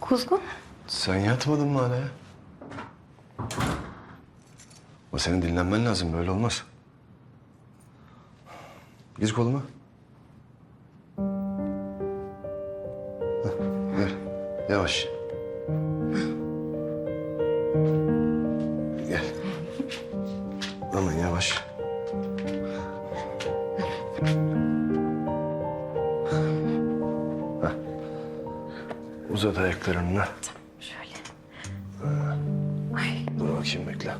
Kuzgun. Sen yatmadın mı hala ya? Ama senin dinlenmen lazım. Böyle olmaz. Gir koluma. Heh, Ver. Yavaş. Gel. Aman yavaş. Uzat ayaklarını. Şöyle. Dur bakayım bekle.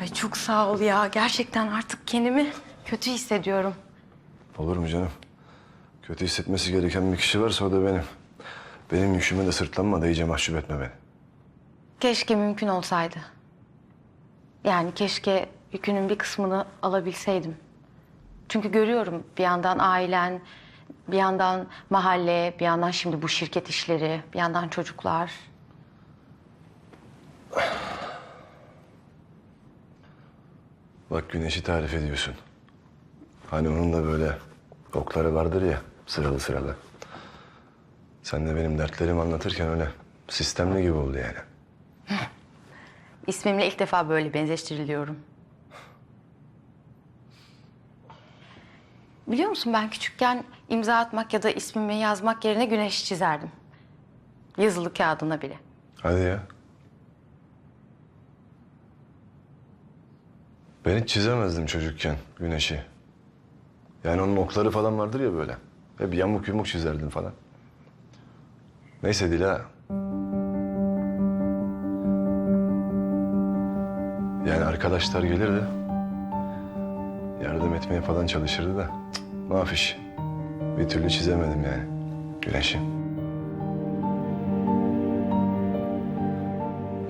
Ay çok sağ ol ya. Gerçekten artık kendimi kötü hissediyorum. Olur mu canım? Kötü hissetmesi gereken bir kişi varsa o da benim. Benim yüküme de sırtlanma da iyice mahcup etme beni. Keşke mümkün olsaydı. Yani keşke yükünün bir kısmını alabilseydim. Çünkü görüyorum bir yandan ailen, bir yandan mahalle, bir yandan şimdi bu şirket işleri, bir yandan çocuklar. Bak güneşi tarif ediyorsun. Hani onun da böyle okları vardır ya sıralı sıralı. Sen de benim dertlerimi anlatırken öyle sistemli gibi oldu yani. İsmimle ilk defa böyle benzeştiriliyorum. Biliyor musun ben küçükken imza atmak ya da ismimi yazmak yerine güneş çizerdim. Yazılı kağıdına bile. Hadi ya. Ben hiç çizemezdim çocukken güneşi. Yani onun okları falan vardır ya böyle. Hep yamuk yumuk çizerdim falan. Neyse Dila. Yani arkadaşlar gelirdi. Yardım etmeye falan çalışırdı da. Mafiş. Bir türlü çizemedim yani güneşi.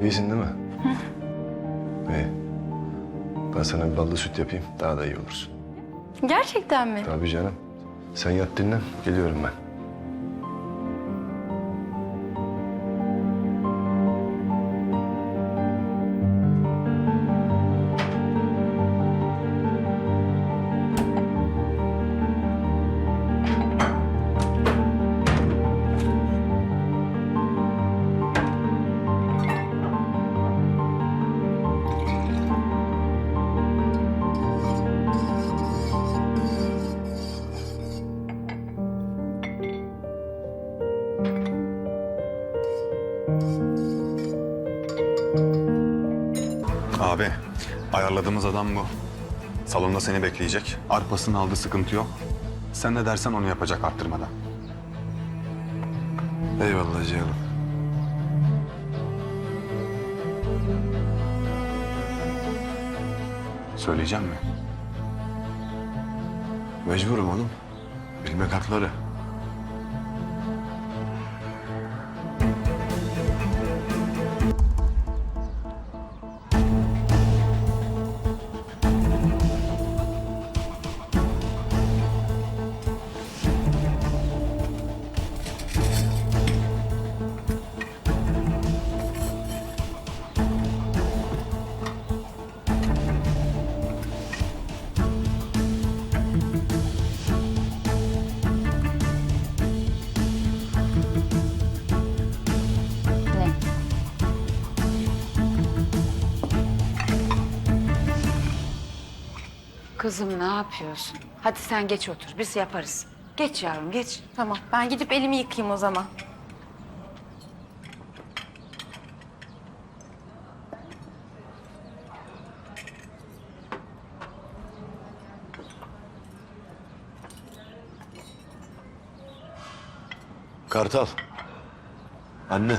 İyisin değil mi? İyi. Ben sana bir ballı süt yapayım. Daha da iyi olursun. Gerçekten mi? Tabii canım. Sen yat dinlen. Geliyorum ben. Abi, ayarladığımız adam bu. Salonda seni bekleyecek. Arpasını aldı, sıkıntı yok. Sen ne dersen onu yapacak arttırmadan. Eyvallah canım. Söyleyeceğim mi? Mecburum oğlum. Bilmek hakları. Kızım ne yapıyorsun? Hadi sen geç otur, biz yaparız. Geç yavrum, geç. Tamam ben gidip elimi yıkayayım o zaman. Kartal. Anne.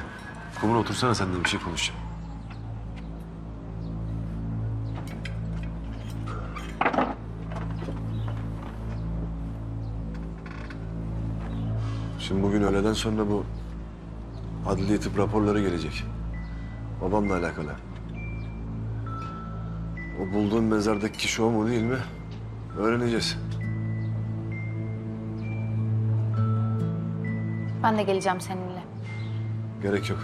Kumuna otursana sen de bir şey konuşacağım. Şimdi bugün öğleden sonra bu adli tıp raporları gelecek. Babamla alakalı. O bulduğun mezardaki kişi o mu değil mi? Öğreneceğiz. Ben de geleceğim seninle. Gerek yok.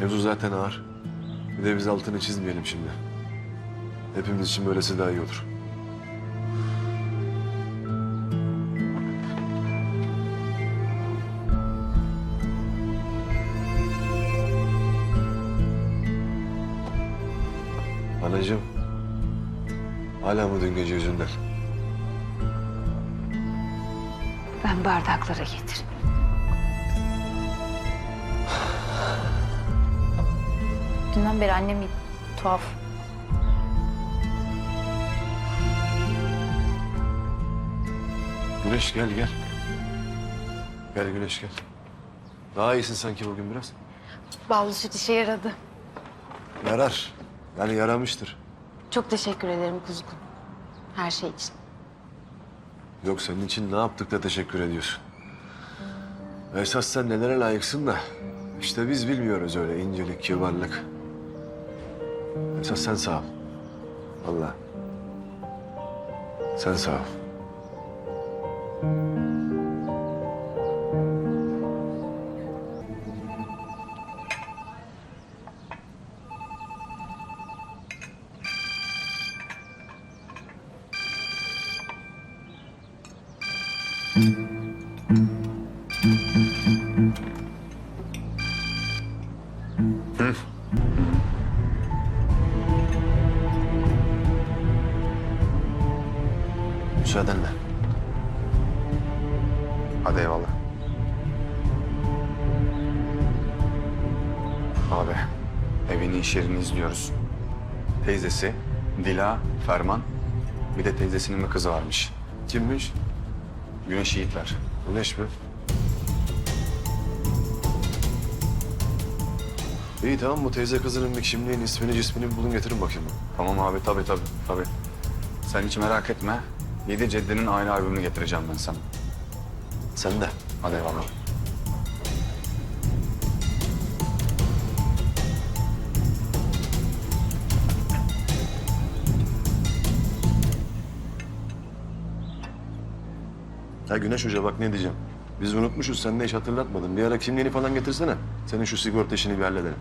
Mevzu zaten ağır. Bir de biz altını çizmeyelim şimdi. Hepimiz için böylesi daha iyi olur. Anacığım. Hala mı dün gece yüzünden? Ben bardakları getireyim. Dünden beri annem bir tuhaf. Güneş gel gel. Gel Güneş gel. Daha iyisin sanki bugün biraz. Ballı süt işe yaradı. Yarar. Yani yaramıştır. Çok teşekkür ederim kuzgun. Her şey için. Yok senin için ne yaptık da teşekkür ediyorsun. Esas sen nelere layıksın da. işte biz bilmiyoruz öyle incelik, kibarlık. Esas sen sağ ol. Allah. Sen sağ ol. Müsaadenle. Hadi eyvallah. Abi, evini iş yerini izliyoruz. Teyzesi, Dila, Ferman, bir de teyzesinin bir kızı varmış. Kimmiş? Güneş Yiğitler. Güneş mi? İyi tamam bu teyze kızının bir kimliğini, ismini, cismini bulun getirin bakayım. Tamam abi, tabii tabii, tabii. Sen hiç merak etme. Yedi Ceddi'nin aile albümünü getireceğim ben sana. Sen de. Hadi eyvallah. Ya Güneş Hoca bak ne diyeceğim. Biz unutmuşuz sen de hiç hatırlatmadın. Bir ara kimliğini falan getirsene. Senin şu sigorta işini bir halledelim.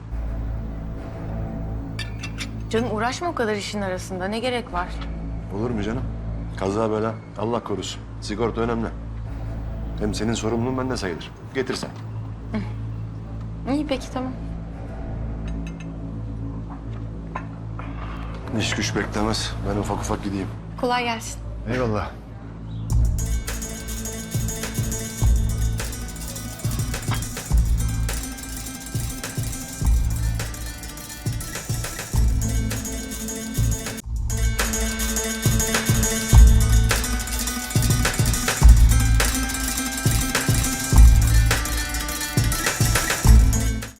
Canım uğraşma o kadar işin arasında. Ne gerek var? Olur mu canım? Kaza bela Allah korusun. Sigorta önemli. Hem senin sorumluluğun bende sayılır. Getir sen. İyi peki tamam. İş güç beklemez. Ben ufak ufak gideyim. Kolay gelsin. Eyvallah.